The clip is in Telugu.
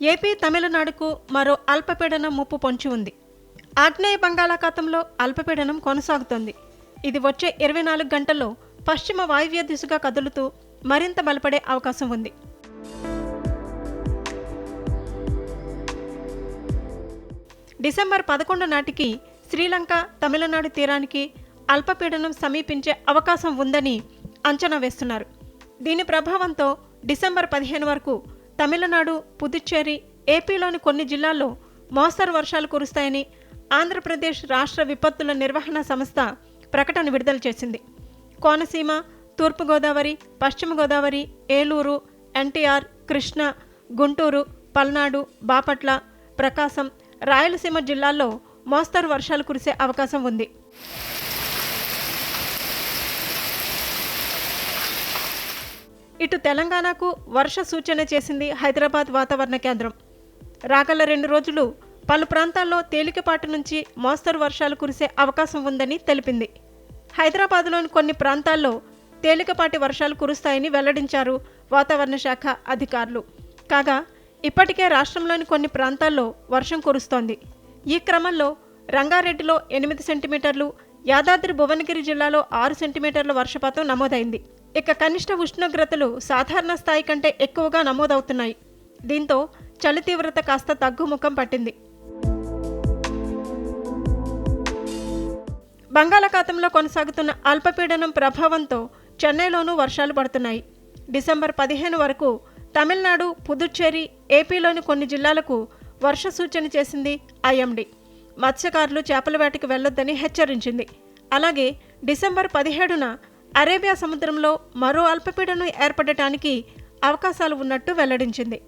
ఏపీ తమిళనాడుకు మరో అల్పపీడనం ముప్పు పొంచి ఉంది. ఆగ్నేయ బంగాళాఖాతంలో అల్పపీడనం కొనసాగుతోంది. ఇది వచ్చే ఇరవై నాలుగు గంటల్లో పశ్చిమ వాయువ్య దిశగా కదులుతూ మరింత బలపడే అవకాశం ఉంది. డిసెంబర్ పదకొండు నాటికి శ్రీలంక తమిళనాడు తీరానికి అల్పపీడనం సమీపించే అవకాశం ఉందని అంచనా వేస్తున్నారు. దీని ప్రభావంతో డిసెంబర్ పదిహేను వరకు తమిళనాడు పుదుచ్చేరి ఏపీలోని కొన్ని జిల్లాల్లో మోస్తరు వర్షాలు కురుస్తాయని ఆంధ్రప్రదేశ్ రాష్ట్ర విపత్తుల నిర్వహణ సంస్థ ప్రకటన విడుదల చేసింది. కోనసీమ తూర్పుగోదావరి పశ్చిమ గోదావరి ఏలూరు ఎన్టీఆర్ కృష్ణ గుంటూరు పల్నాడు బాపట్ల ప్రకాశం రాయలసీమ జిల్లాల్లో మోస్తరు వర్షాలు కురిసే అవకాశం ఉంది. ఇటు తెలంగాణకు వర్ష సూచన చేసింది హైదరాబాద్ వాతావరణ కేంద్రం. రాగల రెండు రోజులు పలు ప్రాంతాల్లో తేలికపాటి నుంచి మోస్తరు వర్షాలు కురిసే అవకాశం ఉందని తెలిపింది. హైదరాబాద్లోని కొన్ని ప్రాంతాల్లో తేలికపాటి వర్షాలు కురుస్తాయని వెల్లడించారు వాతావరణ శాఖ అధికారులు. కాగా ఇప్పటికే రాష్ట్రంలోని కొన్ని ప్రాంతాల్లో వర్షం కురుస్తోంది. ఈ క్రమంలో రంగారెడ్డిలో ఎనిమిది సెంటీమీటర్లు యాదాద్రి భువనగిరి జిల్లాలో ఆరు సెంటీమీటర్ల వర్షపాతం నమోదైంది. ఇక కనిష్ట ఉష్ణోగ్రతలు సాధారణ స్థాయి కంటే ఎక్కువగా నమోదవుతున్నాయి. దీంతో చలి తీవ్రత కాస్త తగ్గుముఖం పట్టింది. బంగాళాఖాతంలో కొనసాగుతున్న అల్పపీడనం ప్రభావంతో చెన్నైలోనూ వర్షాలు పడుతున్నాయి. డిసెంబర్ పదిహేను వరకు తమిళనాడు పుదుచ్చేరి ఏపీలోని కొన్ని జిల్లాలకు వర్ష సూచన చేసింది ఐఎండీ. మత్స్యకారులు చేపల వేటకు వెళ్ళొద్దని హెచ్చరించింది. అలాగే డిసెంబర్ పదిహేడున అరేబియా సముద్రంలో మరో అల్పపీడనం ఏర్పడటానికి అవకాశాలు ఉన్నట్టు వెల్లడించింది.